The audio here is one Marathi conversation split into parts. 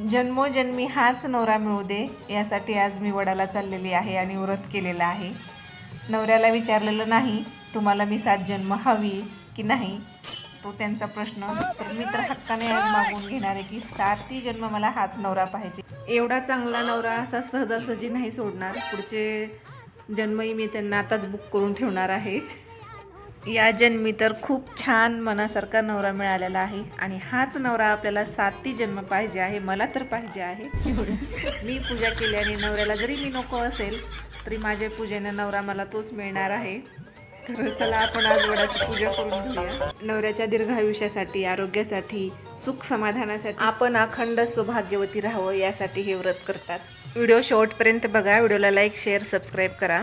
जन्मोजन्मी हाच नवरा मिळू दे यासाठी आज मी वडाला चाललेली आहे आणि व्रत केलेलं आहे. नवऱ्याला विचारलेलं नाही तुम्हाला मी सात जन्म हवी की नाही? तो त्यांचा प्रश्न तर मी तर हक्काने आज मागून घेणार आहे की सातही जन्म मला हाच नवरा पाहिजे. एवढा चांगला नवरा असा सहजासहजी नाही सोडणार. पुढचे जन्मही मी त्यांना आताच बुक करून ठेवणार आहे. या जन्मी तर खूप छान मनासारखा नवरा मिळालेला आहे आणि हाच नवरा आपल्याला साती जन्म पाहिजे आहे मला तर पाहिजे आहे. मी पूजा केल्याने नवऱ्याला जरी मी नको असेल तरी माझ्या पूजेने नवरा मला तोच मिळणार आहे. तर चला आपण आज वडाची पूजा करून घेऊया. नवऱ्याच्या दीर्घायुष्यासाठी आरोग्यासाठी सुख समाधानासाठी आपण अखंड सौभाग्यवती राहावं यासाठी हे व्रत करतात. व्हिडिओ शेवटपर्यंत बघा. व्हिडिओला लाईक शेअर सबस्क्राईब करा.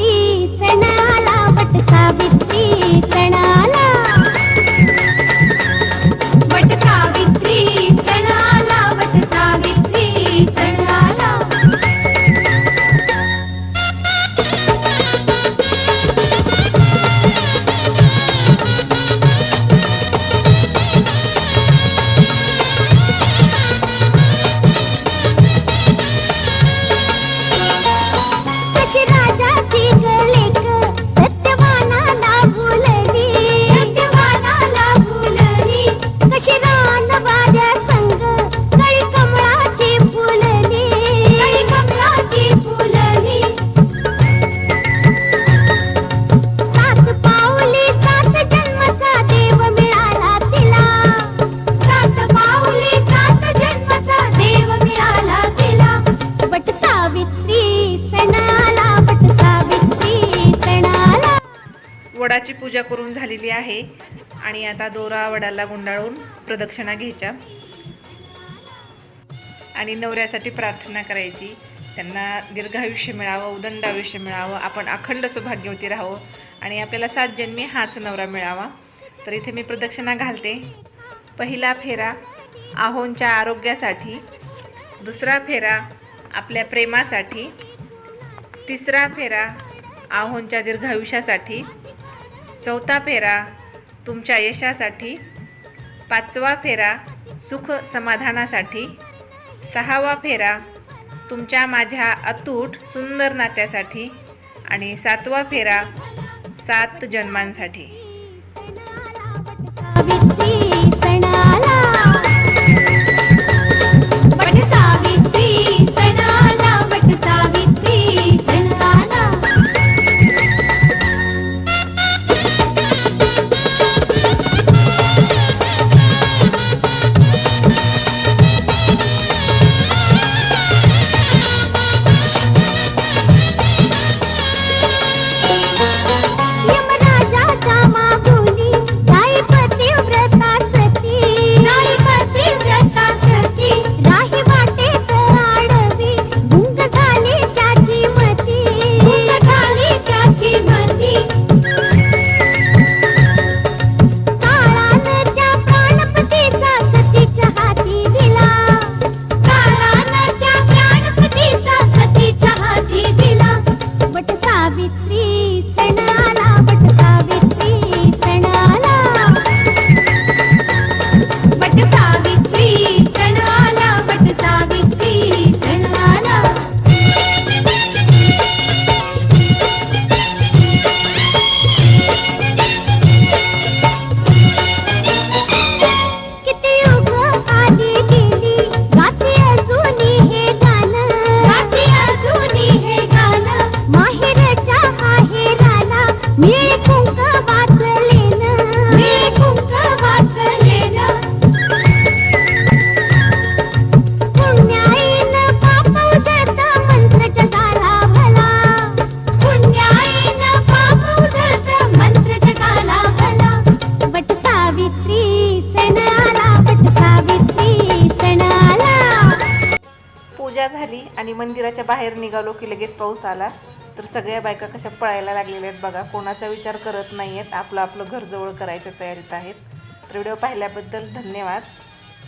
पूजा करून झालेली आहे. आणि आता दोरा वडाला गुंडाळून प्रदक्षिणा घ्यायच्या. आणि नवऱ्यासाठी प्रार्थना करायची. त्यांना दीर्घायुष्य मिळावं उदंड आयुष्य मिळावं आपण अखंड सौभाग्यवती राहावं. आणि आपल्याला सात जन्मी हाच नवरा मिळावा. तर इथे मी प्रदक्षिणा घालते. पहिला फेरा आहोंच्या आरोग्यासाठी. दुसरा फेरा आपल्या प्रेमासाठी. तिसरा फेरा आहोंच्या दीर्घायुष्यासाठी चौथा फेरा तुमच्या यशासाठी. पाचवा फेरा सुख समाधानासाठी. सहावा फेरा तुमच्या माझ्या अतूट सुंदर नात्यासाठी. आणि सातवा फेरा सात जन्मांसाठी. पूजा झाली आणि मंदिराच्या बाहेर निघालो की लगेच पाऊस आला. तर सगळ्या बायका कशा पळायला लागलेल्या आहेत बघा. कोणाचा विचार करत नाही आहेत आपलं आपलं घर जवळ करायच्या तयारीत आहेत. तर व्हिडिओ पाहिल्याबद्दल धन्यवाद.